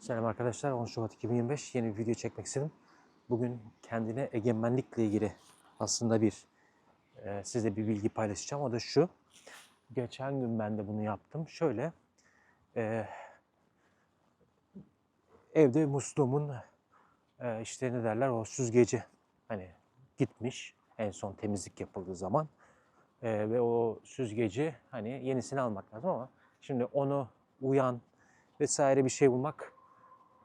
Selam arkadaşlar. 10 Şubat 2025 yeni bir video çekmek istedim. Bugün kendine egemenlikle ilgili aslında bir e, size bir bilgi paylaşacağım. O da şu. Geçen gün ben de bunu yaptım. Şöyle e, evde musluğumun e, işte ne derler o süzgeci hani gitmiş en son temizlik yapıldığı zaman E, ve o süzgeci hani yenisini almak lazım ama şimdi onu uyan vesaire bir şey bulmak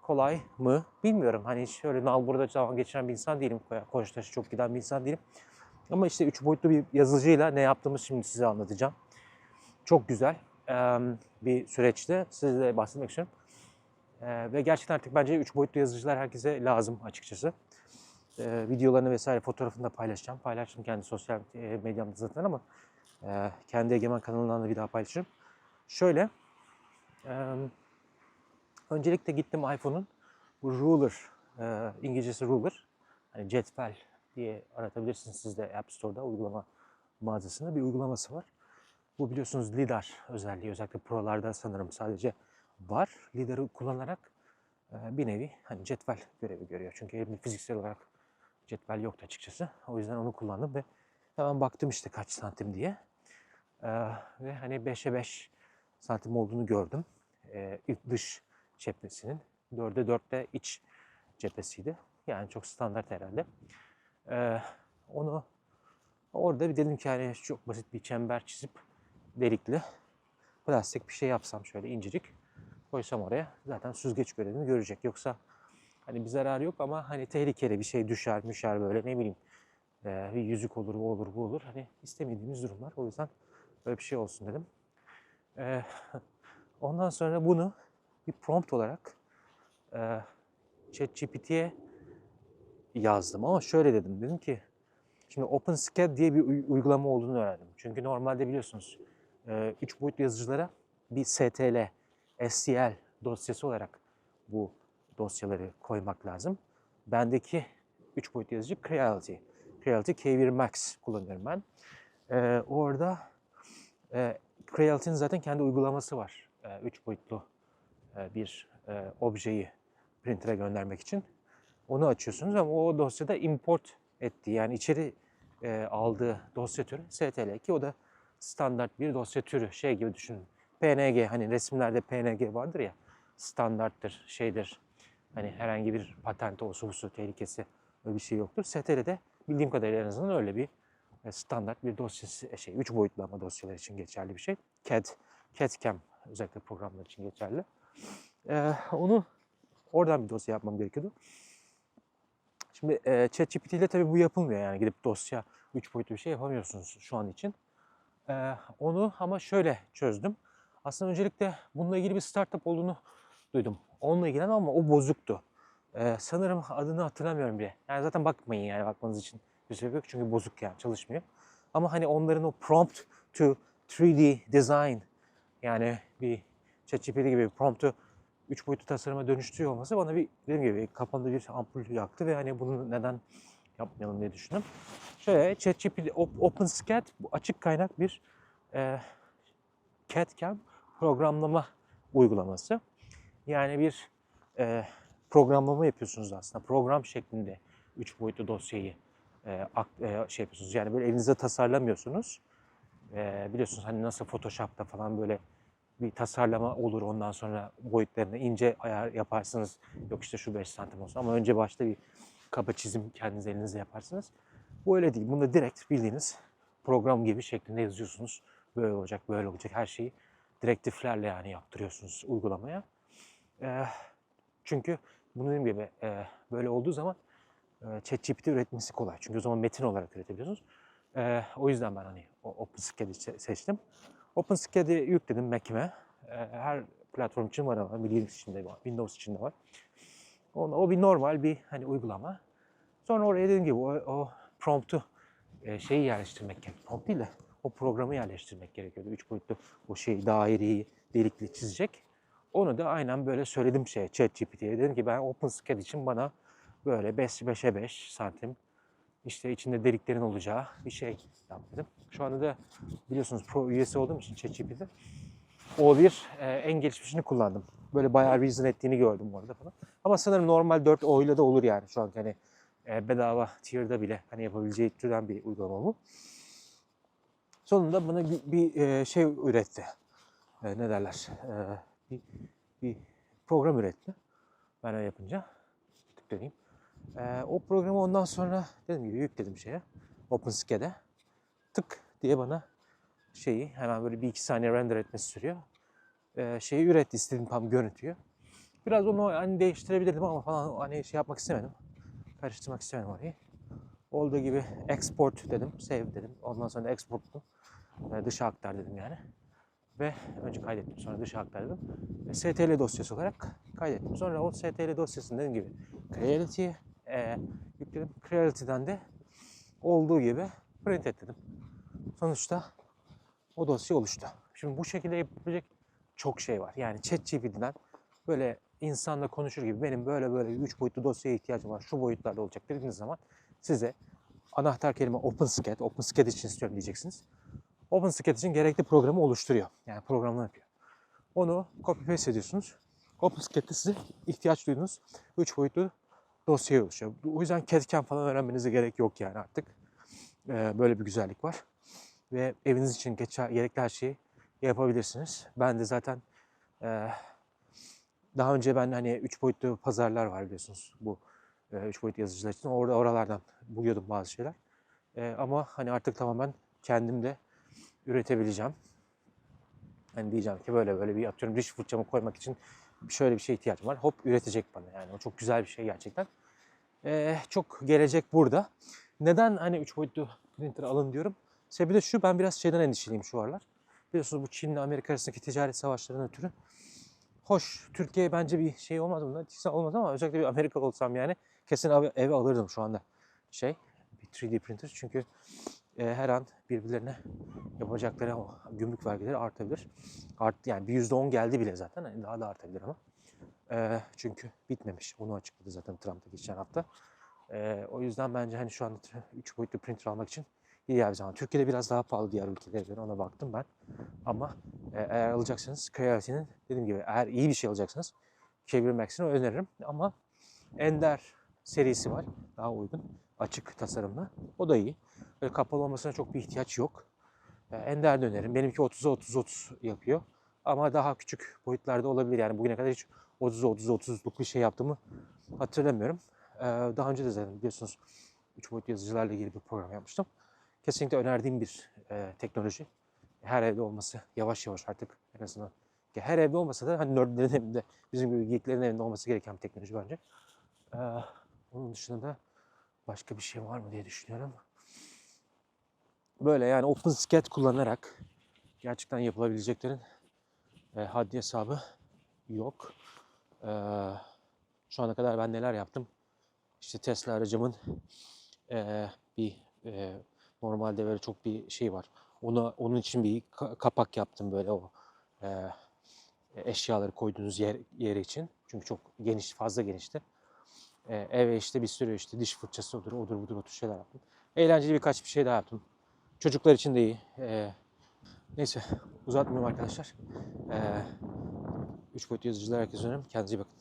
kolay mı bilmiyorum. Hani şöyle nalburda zaman geçiren bir insan değilim. Koçtaşı çok giden bir insan değilim. Ama işte üç boyutlu bir yazıcıyla ne yaptığımı şimdi size anlatacağım. Çok güzel bir süreçte size bahsetmek istiyorum. Ve gerçekten artık bence üç boyutlu yazıcılar herkese lazım açıkçası. Videolarını vesaire fotoğrafını da paylaşacağım. Paylaştım kendi sosyal medyamda zaten ama kendi Egemen kanalından da bir daha paylaşırım. Şöyle, Öncelikle gittim iPhone'un bu ruler, e, İngilizcesi ruler, hani cetvel diye aratabilirsiniz siz de App Store'da uygulama mağazasında bir uygulaması var. Bu biliyorsunuz LiDAR özelliği özellikle Pro'larda sanırım sadece var. LiDAR'ı kullanarak e, bir nevi hani cetvel görevi görüyor. Çünkü elimde fiziksel olarak cetvel yoktu açıkçası. O yüzden onu kullandım ve hemen baktım işte kaç santim diye. E, ve hani 5'e 5 santim olduğunu gördüm. E, dış cephesinin. 4'e 4'te iç cephesiydi. Yani çok standart herhalde. Ee, onu orada bir dedim ki hani çok basit bir çember çizip delikli plastik bir şey yapsam şöyle incecik koysam oraya zaten süzgeç görevini görecek. Yoksa hani bir zararı yok ama hani tehlikeli bir şey düşer müşer böyle ne bileyim ee, bir yüzük olur bu olur bu olur. Hani istemediğimiz durumlar. O yüzden böyle bir şey olsun dedim. Ee, ondan sonra bunu bir prompt olarak e, ChatGPT'ye yazdım ama şöyle dedim. Dedim ki şimdi OpenSCAD diye bir uy- uygulama olduğunu öğrendim. Çünkü normalde biliyorsunuz 3 boyutlu yazıcılara bir STL, STL dosyası olarak bu dosyaları koymak lazım. Bendeki 3 boyutlu yazıcı Creality. Creality K1 Max kullanıyorum ben. E, orada e, Creality'nin zaten kendi uygulaması var. 3 boyutlu e, bir e, objeyi printer'a göndermek için. Onu açıyorsunuz ama o dosyada import ettiği yani içeri e, aldığı dosya türü STL ki o da standart bir dosya türü şey gibi düşünün. PNG hani resimlerde PNG vardır ya standarttır şeydir hani herhangi bir patent olsun su tehlikesi öyle bir şey yoktur. STL'de bildiğim kadarıyla en azından öyle bir e, standart bir dosyası şey üç boyutlu ama dosyalar için geçerli bir şey. CAD, CAD-CAM özellikle programlar için geçerli. Ee, onu oradan bir dosya yapmam gerekiyordu. Şimdi e, ChatGPT ile tabii bu yapılmıyor yani gidip dosya üç boyutlu bir şey yapamıyorsunuz şu an için. Ee, onu ama şöyle çözdüm. Aslında öncelikle bununla ilgili bir startup olduğunu duydum. Onunla ilgilen ama o bozuktu. Ee, sanırım adını hatırlamıyorum bile. Yani zaten bakmayın yani bakmanız için bir sebep yok çünkü bozuk yani çalışmıyor. Ama hani onların o prompt to 3D design yani bir ChatGPT gibi bir promptu üç boyutlu tasarıma dönüştürüyor olması bana bir dediğim gibi kafamda bir ampul yaktı ve hani bunu neden yapmayalım diye düşündüm. Şöyle ChatGPT Op- OpenSCAD açık kaynak bir e, CAD-CAM programlama uygulaması. Yani bir e, programlama yapıyorsunuz aslında. Program şeklinde üç boyutlu dosyayı e, ak- e, şey yapıyorsunuz. Yani böyle elinizde tasarlamıyorsunuz. E, biliyorsunuz hani nasıl Photoshop'ta falan böyle bir tasarlama olur ondan sonra boyutlarını ince ayar yaparsınız. Yok işte şu 5 santim olsun ama önce başta bir kaba çizim kendiniz elinizle yaparsınız. Bu öyle değil. Bunda direkt bildiğiniz program gibi şeklinde yazıyorsunuz. Böyle olacak, böyle olacak her şeyi direktiflerle yani yaptırıyorsunuz uygulamaya. Çünkü bunu dediğim gibi böyle olduğu zaman e, ChatGPT üretmesi kolay. Çünkü o zaman metin olarak üretebiliyorsunuz. O yüzden ben hani o OpenSCAD'i se- seçtim. OpenSCAD'i yükledim Mac'ime. E, her platform için var ama Linux için de var, Windows için de var. O, o bir normal bir hani uygulama. Sonra oraya dediğim gibi o, o promptu e, şeyi yerleştirmek gerekiyor. Prompt değil de o programı yerleştirmek gerekiyordu. Üç boyutlu o şeyi daireyi delikli çizecek. Onu da aynen böyle söyledim şeye ChatGPT'ye. Dedim ki ben OpenSCAD için bana böyle 5 5'e 5 santim işte içinde deliklerin olacağı bir şey yap dedim. Şu anda da biliyorsunuz Pro üyesi olduğum için ChatGPT o bir e, en gelişmişini kullandım. böyle bayağı reason ettiğini gördüm bu arada falan. Ama sanırım normal 4 oyla da olur yani şu an hani e, bedava tier'da bile hani yapabileceği türden bir uygulama bu. Sonunda bana bir, bir, e, şey üretti. E, ne derler? E, bir, bir program üretti. Ben öyle yapınca. Tıklayayım. E, o programı ondan sonra dediğim gibi yükledim şeye. OpenSCAD'e. Tık diye bana şeyi hemen böyle bir iki saniye render etmesi sürüyor. E, şeyi üretti istediğim tam görüntüyü. Biraz onu hani değiştirebilirdim ama falan hani şey yapmak istemedim. Karıştırmak istemedim orayı. Olduğu gibi export dedim, save dedim. Ondan sonra export'tum. E, dışa aktar dedim yani. Ve önce kaydettim sonra dışa aktardım. Ve STL dosyası olarak kaydettim. Sonra o STL dosyasını dediğim gibi Creality'ye e, yükledim. Creality'den de olduğu gibi print et dedim. Sonuçta o dosya oluştu. Şimdi bu şekilde yapabilecek çok şey var. Yani ChatGPT'den böyle insanla konuşur gibi benim böyle böyle 3 boyutlu dosyaya ihtiyacım var. Şu boyutlarda olacak dediğiniz zaman size anahtar kelime OpenSCAD, OpenSCAD için istiyorum diyeceksiniz. OpenSCAD için gerekli programı oluşturuyor. Yani programını yapıyor. Onu copy paste ediyorsunuz. OpenSCAD'de size ihtiyaç duyduğunuz 3 boyutlu dosyaya oluşuyor. O yüzden CAD-CAM falan öğrenmenize gerek yok yani artık. Ee, böyle bir güzellik var. Ve eviniz için geçer, gerekli her şeyi yapabilirsiniz. Ben de zaten e, daha önce ben hani 3 boyutlu pazarlar var biliyorsunuz bu 3 boyutlu yazıcılar için. Orada oralardan buluyordum bazı şeyler. E, ama hani artık tamamen kendim de üretebileceğim. Hani diyeceğim ki böyle böyle bir atıyorum diş fırçamı koymak için şöyle bir şey ihtiyacım var. Hop üretecek bana yani. O çok güzel bir şey gerçekten. Ee, çok gelecek burada. Neden hani 3 boyutlu printer alın diyorum. Sebebi de şu ben biraz şeyden endişeliyim şu aralar. Biliyorsunuz bu Çin ile Amerika arasındaki ticaret savaşlarından ötürü. Hoş Türkiye bence bir şey olmaz mı? Etkisi olmaz ama özellikle bir Amerika olsam yani kesin eve, alırdım şu anda şey bir 3D printer. Çünkü e, her an birbirlerine yapacakları gümrük vergileri artabilir. Art, yani bir %10 geldi bile zaten. Yani daha da artabilir ama. E, çünkü bitmemiş. Onu açıkladı zaten Trump'ta geçen hafta. E, o yüzden bence hani şu an 3 boyutlu printer almak için iyi bir zaman. Türkiye'de biraz daha pahalı diğer ülkelere ona baktım ben. Ama e, eğer alacaksanız Creality'nin dediğim gibi eğer iyi bir şey alacaksanız Kevir Max'ini öneririm. Ama Ender serisi var. Daha uygun. Açık tasarımlı. O da iyi. Böyle kapalı olmasına çok bir ihtiyaç yok. E, Ender de öneririm. Benimki 30'a 30-30 yapıyor. Ama daha küçük boyutlarda olabilir. Yani bugüne kadar hiç 30'a 30-30'luk bir şey yaptığımı hatırlamıyorum. E, daha önce de zaten biliyorsunuz 3 boyutlu yazıcılarla ilgili bir program yapmıştım. Kesinlikle önerdiğim bir e, teknoloji. Her evde olması yavaş yavaş artık en azından. Her evde olmasa da hani nerdlerin evinde, bizim gibi geeklerin evinde olması gereken bir teknoloji bence. E, onun dışında da başka bir şey var mı diye düşünüyorum. Böyle yani OpenSCAD kullanarak gerçekten yapılabileceklerin e, haddi hesabı yok. E, şu ana kadar ben neler yaptım? İşte Tesla aracımın e, bir e, normalde böyle çok bir şey var. Ona onun için bir ka- kapak yaptım böyle o e, eşyaları koyduğunuz yer yeri için. Çünkü çok geniş, fazla genişti. E, eve işte bir sürü işte diş fırçası odur, odur budur o tür şeyler yaptım. Eğlenceli birkaç bir şey daha yaptım. Çocuklar için de iyi. E, neyse uzatmıyorum arkadaşlar. E, üç boyutlu yazıcılar herkese öneririm. Kendinize iyi bakın.